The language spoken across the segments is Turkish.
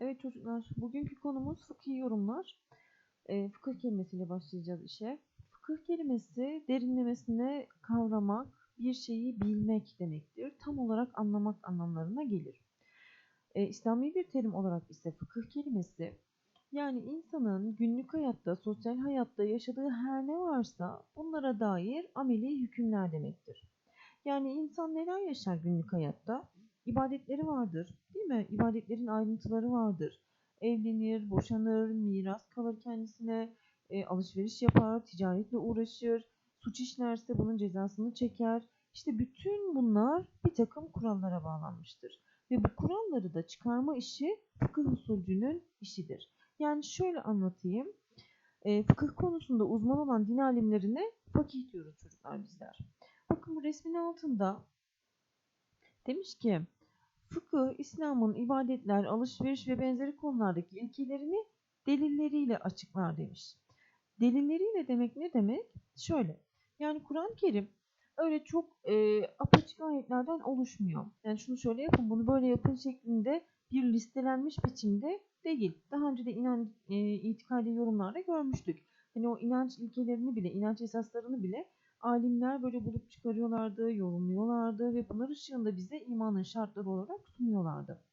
Evet çocuklar, bugünkü konumuz fıkhi yorumlar. E, fıkıh kelimesiyle başlayacağız işe. Fıkıh kelimesi derinlemesine kavramak, bir şeyi bilmek demektir. Tam olarak anlamak anlamlarına gelir. E, İslami bir terim olarak ise fıkıh kelimesi, yani insanın günlük hayatta, sosyal hayatta yaşadığı her ne varsa bunlara dair ameli hükümler demektir. Yani insan neler yaşar günlük hayatta? İbadetleri vardır, değil mi? İbadetlerin ayrıntıları vardır. Evlenir, boşanır, miras kalır kendisine, e, alışveriş yapar, ticaretle uğraşır, suç işlerse bunun cezasını çeker. İşte bütün bunlar bir takım kurallara bağlanmıştır. Ve bu kuralları da çıkarma işi fıkıh usulcünün işidir. Yani şöyle anlatayım. E, fıkıh konusunda uzman olan din alimlerine fakih diyoruz çocuklar bizler. Bakın bu resmin altında demiş ki fıkıh İslam'ın ibadetler, alışveriş ve benzeri konulardaki ilkelerini delilleriyle açıklar demiş. Delilleriyle demek ne demek? Şöyle. Yani Kur'an-ı Kerim öyle çok e, apaçık ayetlerden oluşmuyor. Yani şunu şöyle yapın, bunu böyle yapın şeklinde bir listelenmiş biçimde değil. Daha önce de inan, e, itikadi yorumlarda görmüştük. Hani o inanç ilkelerini bile, inanç esaslarını bile alimler böyle bulup çıkarıyorlardı, yorumluyorlardı ve bunlar ışığında bize imanın şartları olarak sunuyorlardı.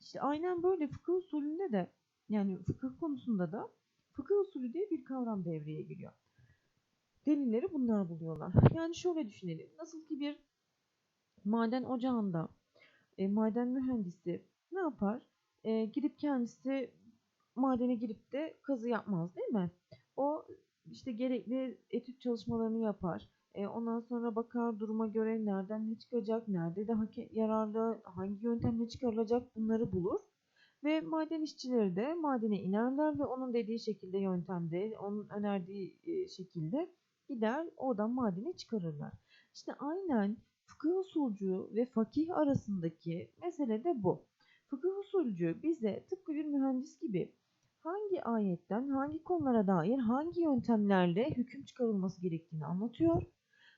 İşte aynen böyle fıkıh usulünde de yani fıkıh konusunda da fıkıh usulü diye bir kavram devreye giriyor. Delilleri bunlar buluyorlar. Yani şöyle düşünelim. Nasıl ki bir maden ocağında e, maden mühendisi ne yapar? E, gidip kendisi madene girip de kazı yapmaz değil mi? İşte gerekli etüt çalışmalarını yapar. E, ondan sonra bakar duruma göre nereden ne çıkacak, nerede daha yararlı, hangi yöntemle çıkarılacak bunları bulur. Ve maden işçileri de madene inerler ve onun dediği şekilde yöntemde, onun önerdiği e, şekilde gider oradan madeni çıkarırlar. İşte aynen fıkıh usulcü ve fakih arasındaki mesele de bu. Fıkıh usulcü bize tıpkı bir mühendis gibi hangi ayetten hangi konulara dair hangi yöntemlerle hüküm çıkarılması gerektiğini anlatıyor.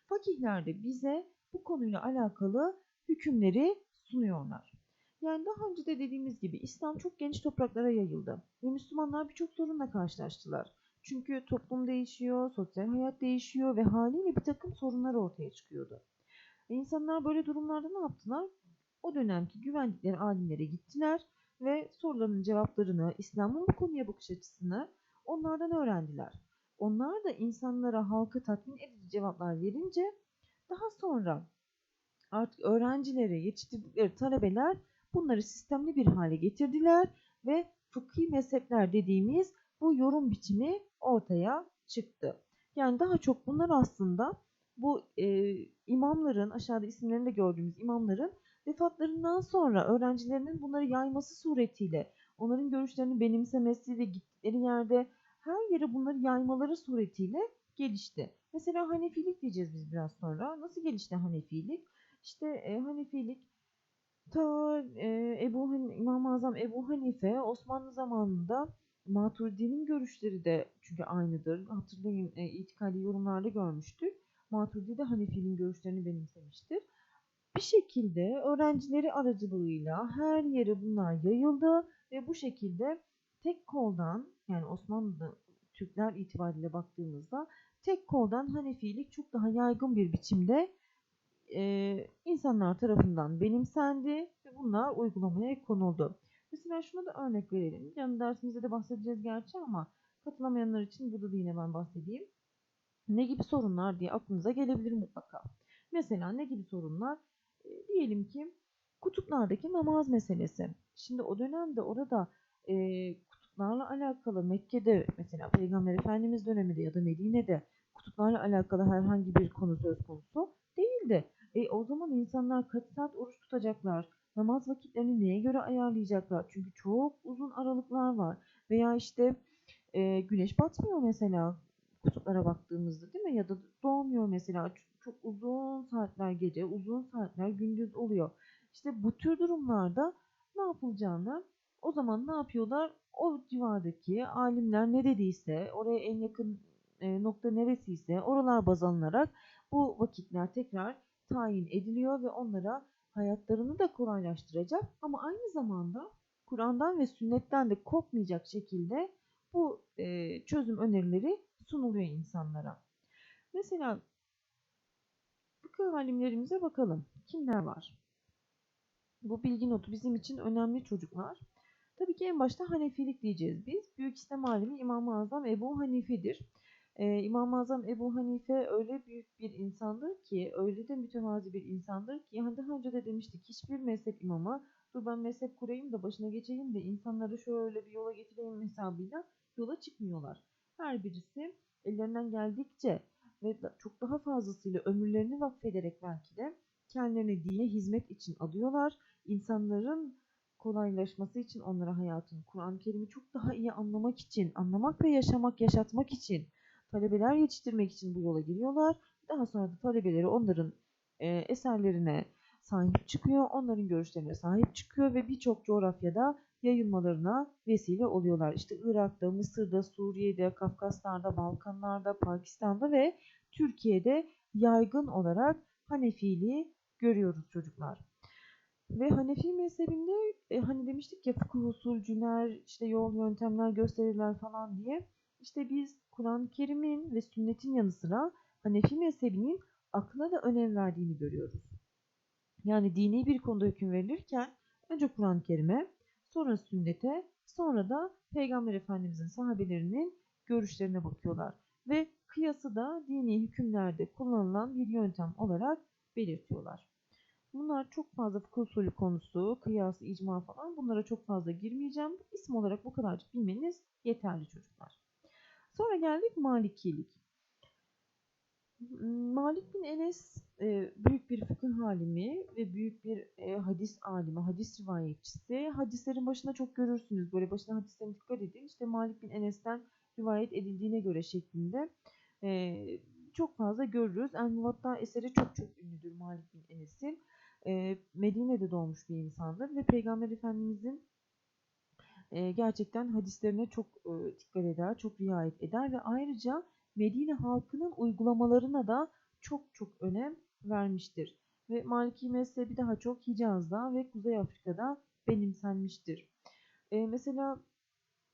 Fakihler de bize bu konuyla alakalı hükümleri sunuyorlar. Yani daha önce de dediğimiz gibi İslam çok geniş topraklara yayıldı ve Müslümanlar birçok sorunla karşılaştılar. Çünkü toplum değişiyor, sosyal hayat değişiyor ve haliyle bir takım sorunlar ortaya çıkıyordu. Ve insanlar böyle durumlarda ne yaptılar? O dönemki güvendikleri alimlere gittiler ve soruların cevaplarını, İslam'ın bu konuya bakış açısını onlardan öğrendiler. Onlar da insanlara, halka tatmin edici cevaplar verince daha sonra artık öğrencileri, yetiştirdikleri talebeler bunları sistemli bir hale getirdiler ve fıkhi mezhepler dediğimiz bu yorum biçimi ortaya çıktı. Yani daha çok bunlar aslında bu e, imamların, aşağıda isimlerini de gördüğümüz imamların vefatlarından sonra öğrencilerinin bunları yayması suretiyle onların görüşlerini benimsemesi ve gittikleri yerde her yere bunları yaymaları suretiyle gelişti. Mesela Hanefilik diyeceğiz biz biraz sonra. Nasıl gelişti Hanefilik? İşte e, Hanefilik ta e, Ebu Han İmam-ı Azam Ebu Hanife Osmanlı zamanında Maturidi'nin görüşleri de çünkü aynıdır. Hatırlayın e, itikadi yorumlarda görmüştük. Maturidi de Hanefi'nin görüşlerini benimsemiştir. Bir şekilde öğrencileri aracılığıyla her yere bunlar yayıldı ve bu şekilde tek koldan yani Osmanlı Türkler itibariyle baktığımızda tek koldan Hanefilik çok daha yaygın bir biçimde e, insanlar tarafından benimsendi ve bunlar uygulamaya konuldu. Mesela şuna da örnek verelim. Canlı dersimizde de bahsedeceğiz gerçi ama katılamayanlar için burada da yine ben bahsedeyim. Ne gibi sorunlar diye aklınıza gelebilir mutlaka. Mesela ne gibi sorunlar? E, diyelim ki kutuplardaki namaz meselesi. Şimdi o dönemde orada e, kutuplarla alakalı Mekke'de mesela Peygamber Efendimiz döneminde ya da Medine'de kutuplarla alakalı herhangi bir konu söz konusu değildi. E, o zaman insanlar kaç saat oruç tutacaklar? Namaz vakitlerini neye göre ayarlayacaklar? Çünkü çok uzun aralıklar var. Veya işte e, güneş batmıyor mesela kutuplara baktığımızda değil mi? Ya da doğmuyor mesela. Çok uzun saatler gece, uzun saatler gündüz oluyor. İşte bu tür durumlarda ne yapılacağını o zaman ne yapıyorlar? O civardaki alimler ne dediyse, oraya en yakın e, nokta neresiyse oralar baz alınarak bu vakitler tekrar tayin ediliyor ve onlara hayatlarını da kolaylaştıracak ama aynı zamanda Kur'an'dan ve sünnetten de kopmayacak şekilde bu e, çözüm önerileri sunuluyor insanlara. Mesela fıkıh alimlerimize bakalım. Kimler var? Bu bilgi notu bizim için önemli çocuklar. Tabii ki en başta Hanefilik diyeceğiz biz. Büyük İslam alimi İmam-ı Azam Ebu Hanife'dir. Ee, İmam-ı Azam Ebu Hanife öyle büyük bir insandır ki, öyle de mütevazi bir insandır ki, yani daha önce de demiştik hiçbir mezhep imamı, dur ben mezhep kurayım da başına geçeyim de insanları şöyle bir yola getireyim hesabıyla yola çıkmıyorlar. Her birisi ellerinden geldikçe ve çok daha fazlasıyla ömürlerini vakfederek belki de kendilerini dine hizmet için adıyorlar. İnsanların kolaylaşması için onlara hayatını, Kur'an-ı Kerim'i çok daha iyi anlamak için, anlamak ve yaşamak, yaşatmak için, talebeler yetiştirmek için bu yola giriyorlar. Daha sonra da talebeleri onların e, eserlerine sahip çıkıyor, onların görüşlerine sahip çıkıyor ve birçok coğrafyada yayılmalarına vesile oluyorlar. İşte Irak'ta, Mısır'da, Suriye'de, Kafkaslar'da, Balkanlar'da, Pakistan'da ve Türkiye'de yaygın olarak Hanefiliği görüyoruz çocuklar. Ve Hanefi mezhebinde e, hani demiştik ya fıkıh usulcüler, işte yol yöntemler gösterirler falan diye. İşte biz Kur'an-ı Kerim'in ve sünnetin yanı sıra Hanefi mezhebinin akla da önem verdiğini görüyoruz. Yani dini bir konuda hüküm verilirken önce Kur'an-ı Kerim'e, sonra sünnete, sonra da Peygamber Efendimizin sahabelerinin görüşlerine bakıyorlar. Ve kıyası da dini hükümlerde kullanılan bir yöntem olarak belirtiyorlar. Bunlar çok fazla fıkıh usulü konusu, kıyası, icma falan bunlara çok fazla girmeyeceğim. İsim olarak bu kadarcık bilmeniz yeterli çocuklar. Sonra geldik Malikilik. Malik bin Enes e, büyük bir fıkıh alimi ve büyük bir e, hadis alimi, hadis rivayetçisi. Hadislerin başına çok görürsünüz. Böyle başına hadislerine dikkat edin. İşte Malik bin Enes'ten rivayet edildiğine göre şeklinde e, çok fazla görürüz. El Muvatta eseri çok çok ünlüdür Malik bin Enes'in. Medine'de doğmuş bir insandır ve Peygamber Efendimizin gerçekten hadislerine çok e, dikkat eder, çok riayet eder ve ayrıca Medine halkının uygulamalarına da çok çok önem vermiştir. Ve Maliki mezhebi daha çok Hicaz'da ve Kuzey Afrika'da benimsenmiştir. E, mesela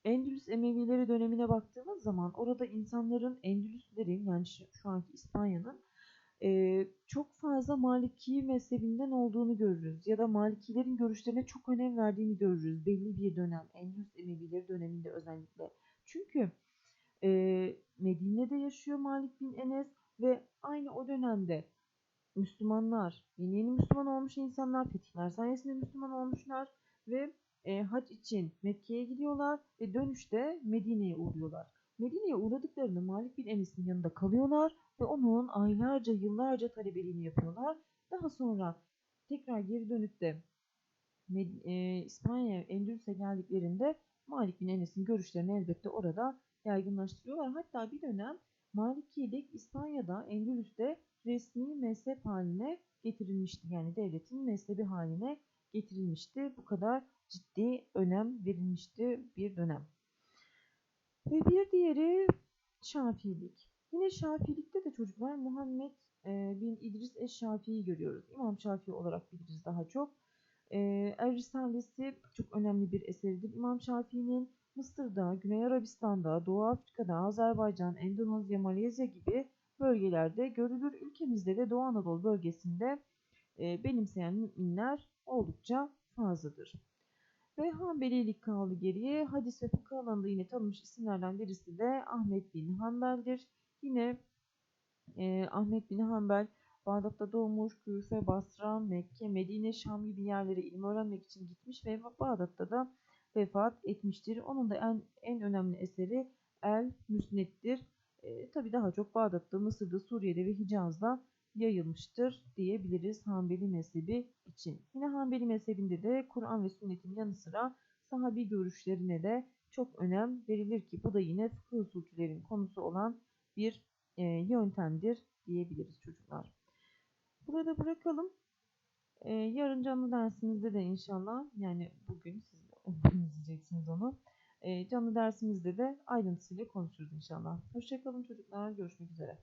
Endülüs Emevileri dönemine baktığımız zaman orada insanların Endülüslerin yani şu, anki İspanya'nın e, çok fazla Maliki mezhebinden olduğunu görürüz. Ya da Malikilerin görüşlerine çok önem verdiğini görürüz. Belli bir dönem Endülüs Emevileri döneminde özellikle. Çünkü e, Medine'de yaşıyor Malik bin Enes ve aynı o dönemde Müslümanlar, yeni yeni Müslüman olmuş insanlar, fetihler sayesinde Müslüman olmuşlar ve e, hac için Mekke'ye gidiyorlar ve dönüşte Medine'ye uğruyorlar. Medine'ye uğradıklarında Malik bin Enes'in yanında kalıyorlar ve onun aylarca, yıllarca talebeliğini yapıyorlar. Daha sonra tekrar geri dönüp de e, İspanya, Endülüs'e geldiklerinde Malik bin Enes'in görüşlerini elbette orada yaygınlaştırıyorlar. Hatta bir dönem Malikilik İspanya'da, Endülüs'te resmi mezhep haline getirilmişti. Yani devletin mezhebi haline getirilmişti. Bu kadar ciddi önem verilmişti bir dönem. Ve bir diğeri Şafiilik. Yine Şafiilikte de çocuklar Muhammed e, bin İdris Eş-Şafii'yi görüyoruz. İmam Şafii olarak biliriz daha çok. Er Risalesi çok önemli bir eseridir. İmam Şafii'nin Mısır'da, Güney Arabistan'da, Doğu Afrika'da, Azerbaycan, Endonezya, Malezya gibi bölgelerde görülür. Ülkemizde de Doğu Anadolu bölgesinde e, benimseyen müminler oldukça fazladır. Ve Hanbelilik kaldı geriye. Hadis ve fıkıh alanında yine tanınmış isimlerden birisi de Ahmet bin Hanbel'dir. Yine e, Ahmet bin Hanbel Bağdat'ta doğmuş, Küfe, Basra, Mekke, Medine, Şam gibi yerlere ilim öğrenmek için gitmiş ve Bağdat'ta da vefat etmiştir. Onun da en, en önemli eseri El Müsnet'tir. E, Tabi daha çok Bağdat'ta, Mısır'da, Suriye'de ve Hicaz'da yayılmıştır diyebiliriz Hanbeli mezhebi için. Yine Hanbeli mezhebinde de Kur'an ve sünnetin yanı sıra sahabi görüşlerine de çok önem verilir ki bu da yine fıkıh usulcülerin konusu olan bir e, yöntemdir diyebiliriz çocuklar. Burada bırakalım. E, yarın canlı dersimizde de inşallah yani bugün siz izleyeceksiniz onu. E, canlı dersimizde de ayrıntısıyla konuşuruz inşallah. Hoşçakalın çocuklar. Görüşmek üzere.